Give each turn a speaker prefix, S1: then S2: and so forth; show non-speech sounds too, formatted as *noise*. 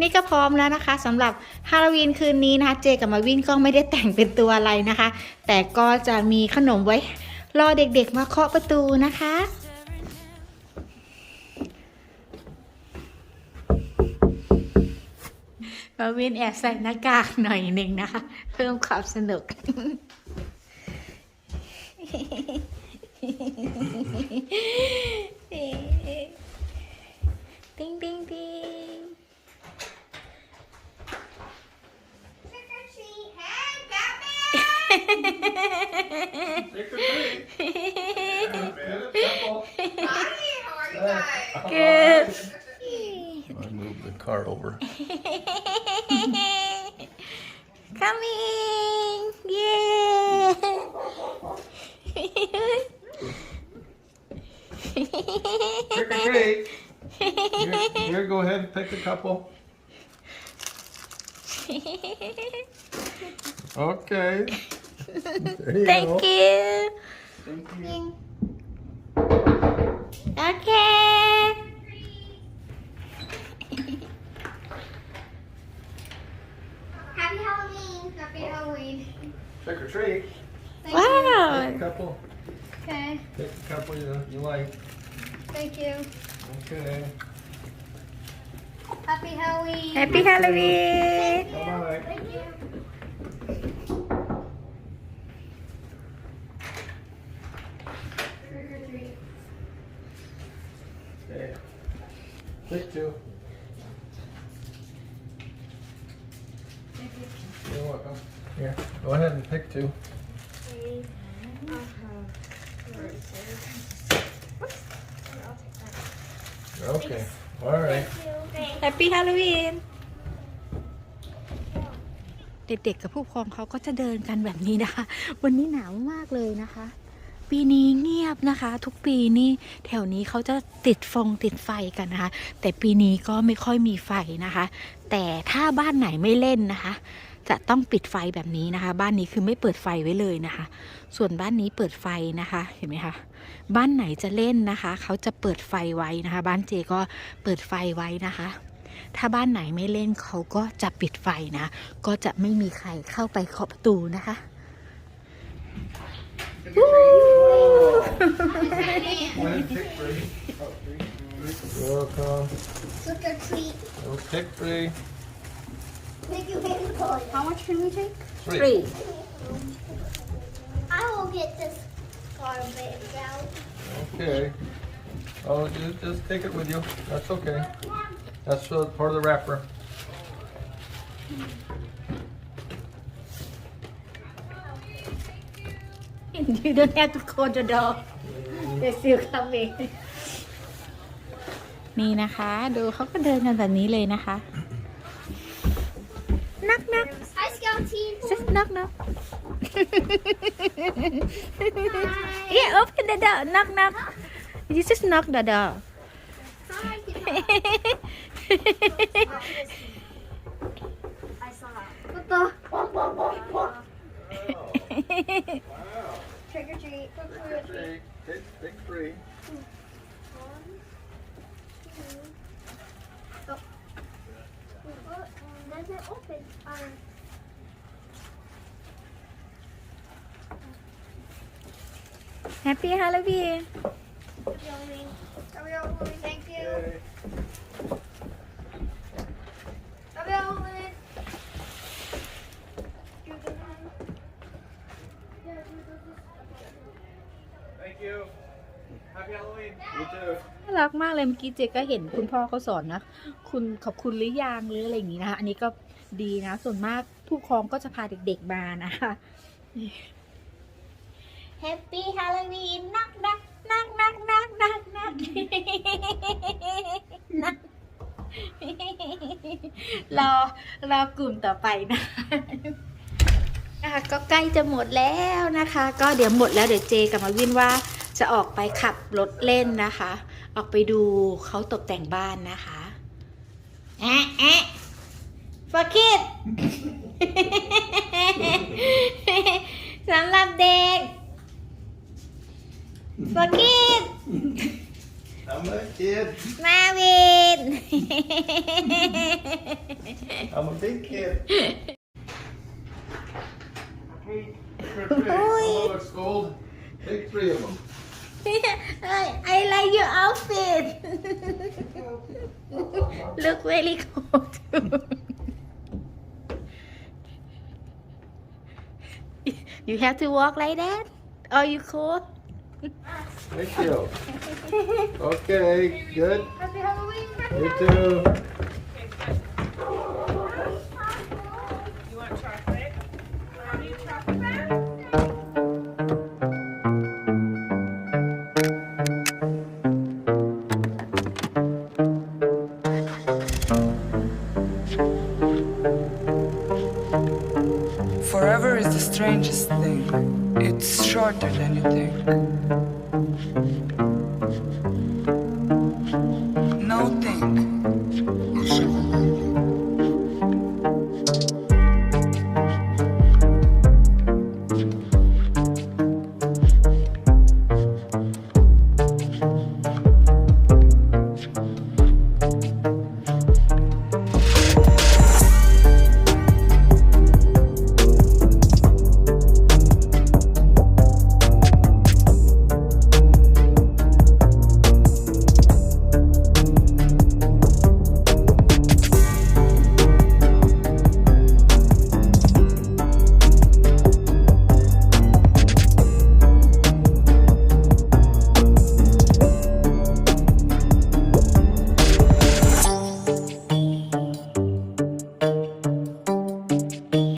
S1: นี่ก็พร้อมแล้วนะคะสำหรับฮาโลวีนคืนนี้นะคะเจกับมาวินก็ไม่ได้แต่งเป็นตัวอะไรนะคะ แต่ก็จะมีขนมไว้รอเด็กๆมาเคาะประตูนะคะมาวินแอบใส่หน้ากากหน่อยหนึ่งนะคะ เพิ่มความสนุกติงติง Good. I moved the car over. *laughs* Coming! Yeah! Trick or treat! Here, here, go ahead and pick a couple. *laughs* Okay. You Thank, you. Thank you. Okay. Trick or treat. Thank wow. You. Take a couple.
S2: Okay.
S3: Take a couple you, you like. Thank you. Okay.
S2: Happy Halloween.
S1: Happy Halloween. Bye-bye.
S3: Take two. You're welcome. Here, go ahead and pick two. Okay. All right.
S1: Happy Halloween. เด็กๆกับผู้ปกครองเขาก็จะเดินกันแบบนี้นะคะวันนี้หนาวมากเลยนะคะปีนี้เงียบนะคะ ทุกปีนี่แถวนี้เขาจะติดฟงติดไฟกันนะคะ แต่ปีนี้ก็ไม่ค่อยมีไฟนะคะ แต่ถ้าบ้านไหนไม่เล่นนะคะ จะต้องปิดไฟแบบนี้นะคะ บ้านนี้คือไม่เปิดไฟไว้เลยนะคะ ส่วนบ้านนี้เปิดไฟนะคะเห็นไหมคะบ้านไหนจะเล่นนะคะเขาจะเปิดไฟไว้นะคะ บ้านเจก็เปิดไฟไว้นะคะ ถ้าบ้านไหนไม่เล่นเขาก็จะปิดไฟนะก็จะไม่มีใครเข้าไปเคาะประตูนะคะ One,
S2: pick three. Welcome. Trick or treat.
S3: Go pick three.
S1: How much can we take?
S3: Three. Three.
S2: I will get this garbage out.
S3: Okay. Oh, just, just take it with you. That's okay. That's uh, part of the wrapper.
S1: you don't have to call the dog they still coming นี่นะคะ ดูเขาก็เดินกันแบบนี้เลยนะคะ นักนัก
S2: Hi, Scout Team.
S1: ซึกนักนัก yeah open the door knock knock you just knock the door Hi.
S2: I saw. What the? Trick or treat.
S3: Trick or treat. Pick, pick three. One, two. Oh. oh
S1: doesn't open. Um, Happy Halloween.
S2: Happy Halloween. Happy Halloween. Thank you. Yay.
S3: น
S1: ่ารักมากเลยเมื่อกี้เจก็เห็นคุณพ่อเขาสอนนะคุณขอบคุณหรือยังหรืออะไรอย่างนี้นะคะอันนี้ก็ดีนะส่วนมากผู้ปกครองก็จะพาเด็กๆมานะคะแฮปปี้ฮาโลวีนนักนักนักนักนักนักนักนักรอรอกลุ่มต่อไปนะนะคะก็ใกล้จะหมดแล้วนะคะ ก็เดี๋ยวหมดแล้วเดี๋ยวเจกับมาวินว่าจะออกไปขับรถเล่นนะคะ ออกไปดูเขาตกแต่งบ้านนะคะ แอะแอะฟอคิดสำหรับเด็กฟอคิด
S3: ทำไรคิด
S1: มาวิน
S3: ทำอะไคิด Hey,
S1: t Take three of them. I like your outfit. *laughs* Look really cool too. you have to walk like that? Are you cool?
S3: Thank you. *laughs* Okay, good.
S2: Happy Halloween.
S3: You too. strangest thing. It's shorter than you think. No think.